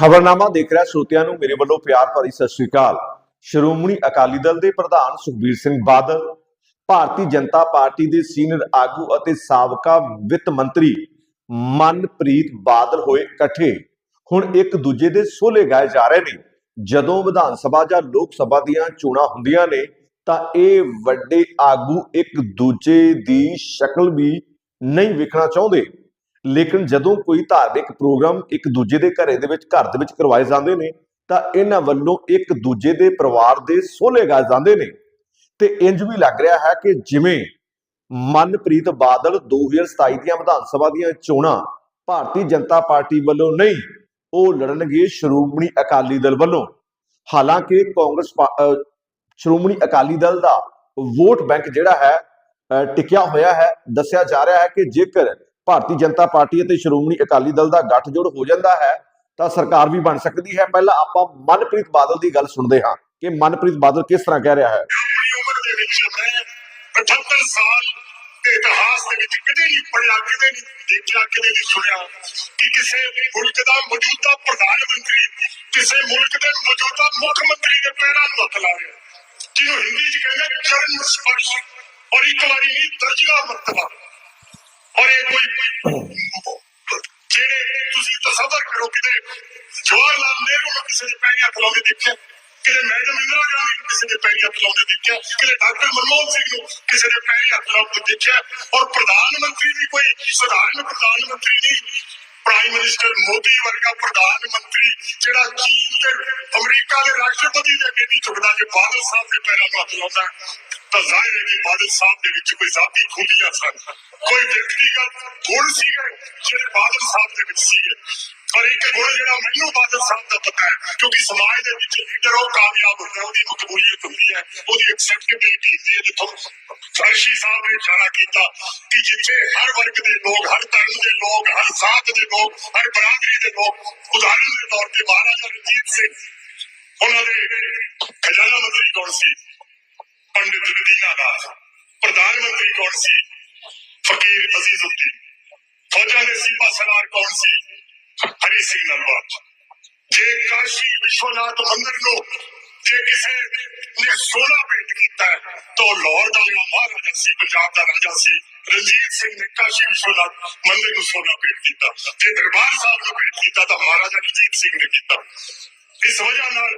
ਖਬਰਨਾਮਾ ਦੇਖ ਰਿਹਾ ਸਰੋਤਿਆਂ ਨੂੰ ਮੇਰੇ ਵੱਲੋਂ ਪਿਆਰ ਭਰੀ ਸਤਿ ਸ੍ਰੀ ਅਕਾਲ। ਸ਼੍ਰੋਮਣੀ ਅਕਾਲੀ ਦਲ ਦੇ ਪ੍ਰਧਾਨ ਸੁਖਬੀਰ ਸਿੰਘ ਬਾਦਲ, ਭਾਰਤੀ ਜਨਤਾ ਪਾਰਟੀ ਦੇ ਸੀਨੀਅਰ ਆਗੂ ਅਤੇ ਸਾਬਕਾ ਵਿੱਤ ਮੰਤਰੀ ਮਨਪ੍ਰੀਤ ਬਾਦਲ ਹੋਏ ਇਕੱਠੇ। ਹੁਣ ਇੱਕ ਦੂਜੇ ਦੇ ਸੋਲੇ ਗਾਏ ਜਾ ਰਹੇ ਨੇ। ਜਦੋਂ ਵਿਧਾਨ ਸਭਾ ਜਾਂ ਲੋਕ ਸਭਾ ਦੀਆਂ ਚੋਣਾਂ ਹੁੰਦੀਆਂ ਨੇ, ਤਾਂ ਇਹ ਵੱਡੇ ਆਗੂ ਇੱਕ ਦੂਜੇ ਦੀ ਸ਼ਕਲ ਵੀ ਨਹੀਂ ਵੇਖਣਾ ਚਾਹੁੰਦੇ। ਲੇਕਿਨ ਜਦੋਂ ਕੋਈ ਧਾਰਮਿਕ ਪ੍ਰੋਗਰਾਮ ਇੱਕ ਦੂਜੇ ਦੇ ਘਰੇ ਦੇ ਵਿੱਚ, ਘਰ ਦੇ ਵਿੱਚ ਕਰਵਾਏ ਜਾਂਦੇ ਨੇ, ਤਾਂ ਇਹਨਾਂ ਵੱਲੋਂ ਇੱਕ ਦੂਜੇ ਦੇ ਪਰਿਵਾਰ ਦੇ ਸੋਲੇ ਗਾਏ ਜਾਂਦੇ ਨੇ। ਤੇ ਇੰਜ ਵੀ ਲੱਗ ਰਿਹਾ ਹੈ ਕਿ ਜਿਵੇਂ ਮਨਪ੍ਰੀਤ ਬਾਦਲ 2027 ਦੀਆਂ ਵਿਧਾਨ ਸਭਾ ਦੀਆਂ ਚੋਣਾਂ ਭਾਰਤੀ ਜਨਤਾ ਪਾਰਟੀ ਵੱਲੋਂ ਨਹੀਂ, ਉਹ ਲੜਨਗੇ ਸ਼੍ਰੋਮਣੀ ਅਕਾਲੀ ਦਲ ਵੱਲੋਂ। ਹਾਲਾਂਕਿ ਕਾਂਗਰਸ ਪਾ- ਸ਼੍ਰੋਮਣੀ ਅਕਾਲੀ ਦਲ ਦਾ ਵੋਟ ਬੈਂਕ ਜਿਹੜਾ ਹੈ ਟਿਕਿਆ ਹੋਇਆ ਹੈ, ਦੱਸਿਆ ਜਾ ਰਿਹਾ ਹੈ ਕਿ ਜੇਕਰ ਭਾਰਤੀ ਜਨਤਾ ਪਾਰਟੀ ਅਤੇ ਸ਼੍ਰੋਮਣੀ ਅਕਾਲੀ ਦਲ ਦਾ ਗੱਠਜੋੜ ਹੋ ਜਾਂਦਾ ਹੈ, ਤਾਂ ਸਰਕਾਰ ਵੀ ਬਣ ਸਕਦੀ ਹੈ। ਪਹਿਲਾਂ ਆਪਾਂ ਮਨਪ੍ਰੀਤ ਬਾਦਲ ਦੀ ਗੱਲ ਸੁਣਦੇ ਹਾਂ ਕਿ ਮਨਪ੍ਰੀਤ ਬਾਦਲ ਕਿਸ ਤਰ੍ਹਾਂ ਕਹਿ ਰਿਹਾ ਹੈ? ਆਪਣੀ ਉਮਰ ਦੇ ਵਿੱਚ ਮੈਂ 78 ਸਾਲ ਦੇ ਇਤਿਹਾਸ ਦੇ ਵਿੱਚ ਕਦੇ ਨਹੀਂ ਪੜਿਆ ਕਦੇ ਨਹੀਂ ਦੇਖਿਆ ਕਦੇ ਨਹੀਂ ਸੁਣਿਆ ਕਿ ਕਿਸੇ ਮੁਲਕ ਦਾ ਮੌਜੂਦਾ ਪ੍ਰਧਾਨ ਮੰਤਰੀ, ਕਿਸੇ ਮੁਲਕ ਦੇ ਮੌਜੂਦਾ ਮੁੱਖ ਮੰਤਰੀ ਦੇ ਪੈਰਾਂ ਨੂੰ ਹੱਥ ਲਾ ਰਿਹਾ। ਜਿਹਨੂੰ ਹਿੰਦੀ 'ਚ ਕਹਿੰਦੇ ਚਰਨ ਸਪਰਸ਼, ਔਰ ਇੱਕ ਵਾਰੀ ਨਹੀਂ ਦਰਜਾ ਮਰਤਬਾ ਔਰ ਇਹ ਕੋਈ ਜਿਹੜੇ ਤੁਸੀਂ ਤਸਵਰ ਕਰੋ ਕਿਤੇ ਜਵਾਹਰ ਲਾਲ ਨਹਿਰੂ ਨੂੰ ਕਿਸੇ ਦੇ ਪੈਰੀ ਹੱਥ ਲਾਉਂਦੇ ਦੇਖਿਆ, ਕਿਤੇ ਮੈਡਮ ਇੰਦਰਾ ਗਾਂਧੀ ਨੂੰ ਕਿਸੇ ਦੇ ਪੈਰੀ ਹੱਥ ਲਾਉਂਦੇ ਦੇਖਿਆ, ਕਿਤੇ ਡਾਕਟਰ ਮਨਮੋਹਨ ਸਿੰਘ ਨੂੰ ਕਿਸੇ ਦੇ ਪੈਰੀ ਹੱਥ ਲਾਉਂਦੇ ਦੇਖਿਆ, ਔਰ ਪ੍ਰਧਾਨ ਮੰਤਰੀ ਵੀ ਕੋਈ ਸਧਾਰਨ ਪ੍ਰਧਾਨ ਮੰਤਰੀ ਨਹੀਂ, ਪ੍ਰਾਈਮ ਮਿਨਿਸਟਰ ਮੋਦੀ ਵਰਗਾ ਪ੍ਰਧਾਨ ਮੰਤਰੀ ਜਿਹੜਾ ਚੀਨ ਤੇ ਅਮਰੀਕਾ ਦੇ ਰਾਸ਼ਟਰਪਤੀ ਦੇ ਅੱਗੇ ਨਹੀਂ ਝੁਕਦਾ, ਜੇ ਬਾਦਲ ਸਾਹਿਬ ਦੇ ਪੈਰਾਂ ਨੂੰ ਹੱਥ ਲਾਉਂਦਾ। ਤਾਂ ਜ਼ਾਹਿਰ ਹੈ ਕਿ ਬਾਦਲ ਸਾਹਿਬ ਦੇ ਵਿੱਚ ਕੋਈ ਜ਼ਾਤੀ ਖੂਬੀਆਂ ਸਨ ਕੋਈ ਵਿਅਕਤੀਗਤ ਗੁਣ ਸੀਗੇ ਜਿਹੜੇ ਬਾਦਲ ਸਾਹਿਬ ਦੇ ਵਿੱਚ ਸੀਗੇ ਪਰ ਇੱਕ ਗੁਣ ਜਿਹੜਾ ਮੈਨੂੰ ਬਾਦਲ ਸਾਹਿਬ ਦਾ ਪਤਾ ਹੈ ਕਿਉਂਕਿ ਸਮਾਜ ਦੇ ਵਿੱਚ ਲੀਡਰ ਉਹ ਕਾਮਯਾਬ ਹੁੰਦਾ ਉਹਦੀ ਮਕਬੂਲੀਅਤ ਹੁੰਦੀ ਹੈ ਉਹਦੀ ਐਕਸੈਪਟੇਬਿਲਿਟੀ ਹੁੰਦੀ ਹੈ ਜਿੱਥੋਂ ਫਰਸ਼ੀ ਸਾਹਿਬ ਨੇ ਇਸ਼ਾਰਾ ਕੀਤਾ ਕਿ ਜਿੱਥੇ ਹਰ ਵਰਗ ਦੇ ਲੋਕ ਹਰ ਧਰਮ ਦੇ ਲੋਕ ਹਰ ਜ਼ਾਤ ਦੇ ਲੋਕ ਹਰ ਬਰਾਦਰੀ ਦੇ ਲੋਕ ਉਦਾਹਰਨ ਦੇ ਤੌਰ ਤੇ ਮਹਾਰਾਜਾ ਰਣਜੀਤ ਸਿੰਘ ਉਹਨਾਂ ਦੇ ਖਜ਼ਾਨਾ ਮੰਤਰੀ ਕੌਣ ਸੀ پنڈت دیناناتھ پردھان منتری کون سی؟ فقیر عزیز الدین۔ فوجا نے سیپا سلار کون سی؟ ہری سنگھ نلوا جے کاشی وشوناتھ مندر نو جے کسے نے سونا پیٹ کیتا ہے، تو لاہور دا امام مہاراجا سی، پنجاب دا راجا سی، رنجیت سنگھ نے کاشی وشوناتھ مندر نو سونا پیٹ کیتا۔ جے دربار صاحب نے پیٹ کیتا، تو مہاراجا رنجیت سنگھ نے کیتا۔ ਇਸ ਵਜ੍ਹਾ ਨਾਲ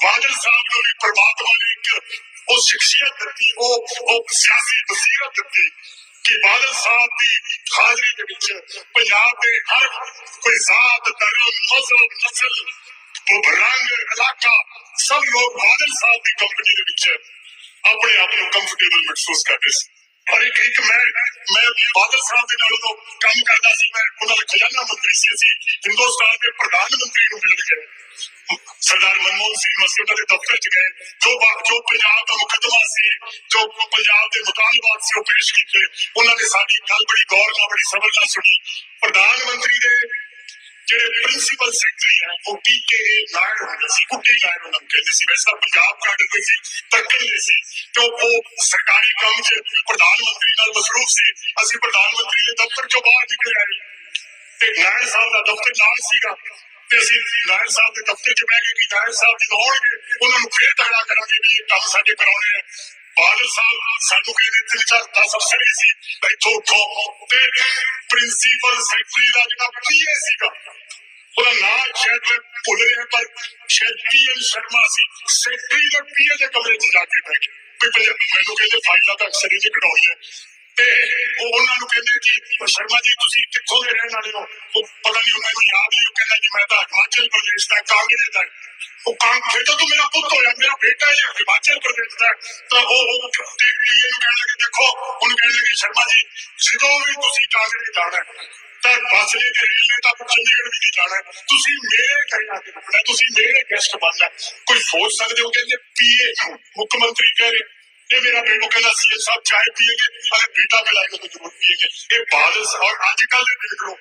ਬਾਦਲ ਸਾਹਿਬ ਨੂੰ ਵੀ ਪ੍ਰਮਾਤਮਾ ਨੇ ਇੱਕ ਉਹ ਸ਼ਖਸੀਅਤ ਦਿੱਤੀ ਉਹ ਉਹ ਸਿਆਸੀ ਬਸੀਰਤ ਦਿੱਤੀ ਕਿ ਬਾਦਲ ਸਾਹਿਬ ਦੀ ਹਾਜ਼ਰੀ ਦੇ ਵਿੱਚ ਪੰਜਾਬ ਦੇ ਹਰ ਕੋਈ ਜ਼ਾਤ ਧਰਮ ਮਜ਼ਹਬ ਨਸਲ ਉਹ ਰੰਗ ਇਲਾਕਾ ਸਭ ਲੋਕ ਬਾਦਲ ਸਾਹਿਬ ਦੀ ਕੰਪਨੀ ਦੇ ਵਿੱਚ ਆਪਣੇ ਆਪ ਨੂੰ ਕੰਫਰਟੇਬਲ ਮਹਿਸੂਸ ਕਰਦੇ ਸੀ ਪਰ ਇੱਕ ਇੱਕ ਮੈਂ ਮੈਂ ਬਾਦਲ ਸਾਹਿਬ ਦੇ ਨਾਲ ਉਦੋਂ ਕੰਮ ਕਰਦਾ ਸੀ ਮੈਂ ਉਹਨਾਂ ਦਾ ਖਜ਼ਾਨਾ ਮੰਤਰੀ ਸੀ ਅਸੀਂ ਹਿੰਦੁਸਤਾਨ ਦੇ ਪ੍ਰਧਾਨ ਮੰਤਰੀ ਨੂੰ ਮਿਲਣ ਗਏ ਸਰਦਾਰ ਮਨਮੋਹਨ ਸਿੰਘ ਮਸੀ ਉਹਨਾਂ ਦੇ ਦਫ਼ਤਰ ਚ ਗਏ ਜੋ ਬਾ- ਜੋ ਪੰਜਾਬ ਦਾ ਮੁਕੱਦਮਾ ਸੀ ਜੋ ਪੰਜਾਬ ਦੇ ਮੁਤਾਲਬਾਤ ਸੀ ਉਹ ਪੇਸ਼ ਕੀਤੇ ਉਹਨਾਂ ਨੇ ਸਾਡੀ ਗੱਲ ਬੜੀ ਗੌਰ ਨਾਲ ਬੜੀ ਸਬਰ ਨਾਲ ਸੁਣੀ ਪ੍ਰਧਾਨ ਮੰਤਰੀ ਦੇ ਜਿਹੜੇ ਪ੍ਰਿੰਸੀਪਲ ਸੈਕਟਰੀ ਹੈ ਉਹ ਪੀਕੇ ਨਾਇਰ ਹੁੰਦੇ ਸੀ ਕੁੱਟੀ ਨਾਇਰ ਉਹਨਾਂ ਨੂੰ ਕਹਿੰਦੇ ਸੀ ਵੈਸੇ ਤਾਂ ਪੰਜਾਬ ਕੱਢਦੇ ਸੀ ਤੱਕਣ ਦੇ ਸੀ ਤੇ ਉਹ ਉਹ ਸਰਕਾਰੀ ਕੰਮ 'ਚ ਪ੍ਰਧਾਨ ਮੰਤਰੀ ਨਾਲ ਮਸਰੂਫ ਸੀ ਅਸੀਂ ਪ੍ਰਧਾਨ ਮੰਤਰੀ ਦੇ ਦਫ਼ਤਰ ਚੋਂ ਬਾਹਰ ਨਿਕਲੇ ਆਏ ਤੇ ਨਾਇਰ ਸਾਹਿਬ ਦਾ ਦਫ਼ਤਰ ਸੀਗਾ ਤੇ ਅਸੀਂ ਨਾਇਰ ਸਾਹਿਬ ਦੇ ਦਫ਼ਤਰ 'ਚ ਬਹਿ ਗਏ ਕਿ ਨਾਇਰ ਸਾਹਿਬ ਜਦੋਂ ਆਉਣਗੇ, ਉਹਨਾਂ ਨੂੰ ਫੇਰ ਤਗੜਾ ਕਰਾਂਗੇ ਵੀ ਇਹ ਕੰਮ ਸਾਡੇ ਕਰਾਉਣੇ ਆ। ਬਾਦਲ ਸਾਹਿਬ ਸਾਨੂੰ ਕਹਿੰਦੇ ਤਿੰਨ ਚਾਰ ਦਸ ਅਫਸਰ ਹੀ ਸੀ, ਇੱਥੋਂ ਉੱਠੋ। ਤੇ ਪ੍ਰਿੰਸੀਪਲ ਸੈਕਟਰੀ ਦਾ ਜਿਹੜਾ ਪੀਏ ਸੀਗਾ, ਉਹਦਾ ਨਾਮ ਸ਼ਾਇਦ ਮੈਂ ਭੁੱਲ ਰਿਹਾ, ਪਰ ਸ਼ਾਇਦ ਪੀਐਮ ਸ਼ਰਮਾ ਸੀ। ਸੈਕਟਰੀ ਦੇ ਪੀਏ ਦੇ ਕਮਰੇ 'ਚ ਜਾ ਕੇ ਬੈਠੇ ਵੀ ਮੈਨੂੰ ਕਹਿੰਦੇ ਫਾਈਲਾਂ ਤਾਂ ਅਕਸਰ ਹੀ ਕਢਾਉਣੀ ਹੈ ਤੇ ਉਹ ਉਹਨਾਂ ਨੂੰ ਕਹਿੰਦੇ ਕਿ ਸ਼ਰਮਾ ਜੀ, ਤੁਸੀਂ ਕਿੱਥੋਂ ਦੇ ਰਹਿਣ ਵਾਲੇ ਹੋ? ਉਹ ਪਤਾ ਨਹੀਂ ਉਹਨਾਂ ਨੂੰ ਯਾਦ ਨਹੀਂ, ਉਹ ਕਹਿੰਦਾ ਜੀ, ਮੈਂ ਤਾਂ ਹਿਮਾਚਲ ਪ੍ਰਦੇਸ਼ ਦਾ ਕਾਂਗੜੇ ਦਾ ਉਹ ਕਾਂ ਫਿਰ ਤੂੰ ਮੇਰਾ ਪੁੱਤ ਹੋਇਆ, ਮੇਰਾ ਬੇਟਾ ਹੈ ਹਿਮਾਚਲ ਪ੍ਰਦੇਸ਼ ਦਾ। ਤਾਂ ਉਹ ਉਹ ਤੇ ਪੀਏ ਕਹਿਣ ਲੱਗੇ, ਦੇਖੋ, ਉਹਨੂੰ ਕਹਿਣ ਲੱਗੇ, ਸ਼ਰਮਾ ਜੀ, ਜਦੋਂ ਵੀ ਤੁਸੀਂ ਕਾਂਗੜੇ ਜਾਣਾ ਤਾਂ ਬੱਸ ਲਈ ਤੇ ਰੇਲ ਨੇ ਤਾਂ ਚੰਡੀਗੜ੍ਹ ਵੀ ਨਹੀਂ ਜਾਣਾ ਤੁਸੀਂ ਮੇਰੇ ਘਰੇ ਤੇ ਕੇ ਤੁਸੀਂ ਮੇਰੇ ਗੈਸਟ ਬਣਨਾ ਕੋਈ ਸੋਚ ਸਕਦੇ ਹੋ ਕਹਿੰਦੇ ਪੀਏ ਮੁੱਖ ਮੰਤਰੀ ਕਹਿ ਰਹੇ ये मेरा बेटो कहना सीए साहब चाय पिएंगे अगर बेटा पिलाएगा तो जरूर पिएंगे ये बारिश और आजकल देख लो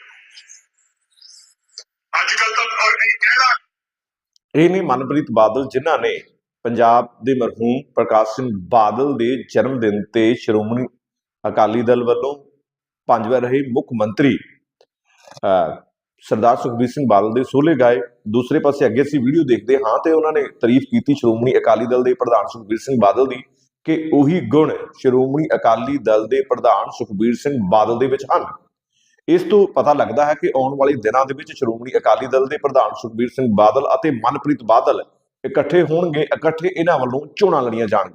आजकल तक और नहीं कहना ਇਹ ਨੇ ਮਨਪ੍ਰੀਤ ਬਾਦਲ, ਜਿਨ੍ਹਾਂ ਨੇ ਪੰਜਾਬ ਦੇ ਮਰਹੂਮ ਪ੍ਰਕਾਸ਼ ਸਿੰਘ ਬਾਦਲ ਦੇ ਜਨਮ ਦਿਨ ਤੇ ਸ਼੍ਰੋਮਣੀ ਅਕਾਲੀ ਦਲ ਵੱਲੋਂ ਪੰਜ ਵਾਰ ਰਹੇ ਮੁੱਖ ਮੰਤਰੀ ਸਰਦਾਰ ਸੁਖਬੀਰ ਸਿੰਘ ਬਾਦਲ ਦੇ ਸੋਲੇ ਗਾਏ। ਦੂਸਰੇ ਪਾਸੇ ਅੱਗੇ ਸੀ ਵੀਡੀਓ ਦੇਖਦੇ ਹਾਂ ਤੇ ਉਹਨਾਂ ਨੇ ਤਾਰੀਫ ਕੀਤੀ ਸ਼੍ਰੋਮਣੀ ਅਕਾਲੀ ਦਲ ਦੇ ਪ੍ਰਧਾਨ ਸੁਖਬੀਰ ਸਿੰਘ ਬਾਦਲ ਦੀ। ਕਿ ਉਹੀ ਗੁਣ ਸ਼੍ਰੋਮਣੀ ਅਕਾਲੀ ਦਲ ਦੇ ਪ੍ਰਧਾਨ ਸੁਖਬੀਰ ਸਿੰਘ ਬਾਦਲ ਦੇ ਵਿੱਚ ਹਨ। ਇਸ ਤੋਂ ਪਤਾ ਲੱਗਦਾ ਹੈ ਕਿ ਆਉਣ ਵਾਲੇ ਦਿਨਾਂ ਦੇ ਵਿੱਚ ਸ਼੍ਰੋਮਣੀ ਅਕਾਲੀ ਦਲ ਦੇ ਪ੍ਰਧਾਨ ਸੁਖਬੀਰ ਸਿੰਘ ਬਾਦਲ ਅਤੇ ਮਨਪ੍ਰੀਤ ਬਾਦਲ ਇਕੱਠੇ ਹੋਣਗੇ, ਇਕੱਠੇ ਇਹਨਾਂ ਵੱਲੋਂ ਚੋਣਾਂ ਲੜੀਆਂ ਜਾਣਗੀਆਂ।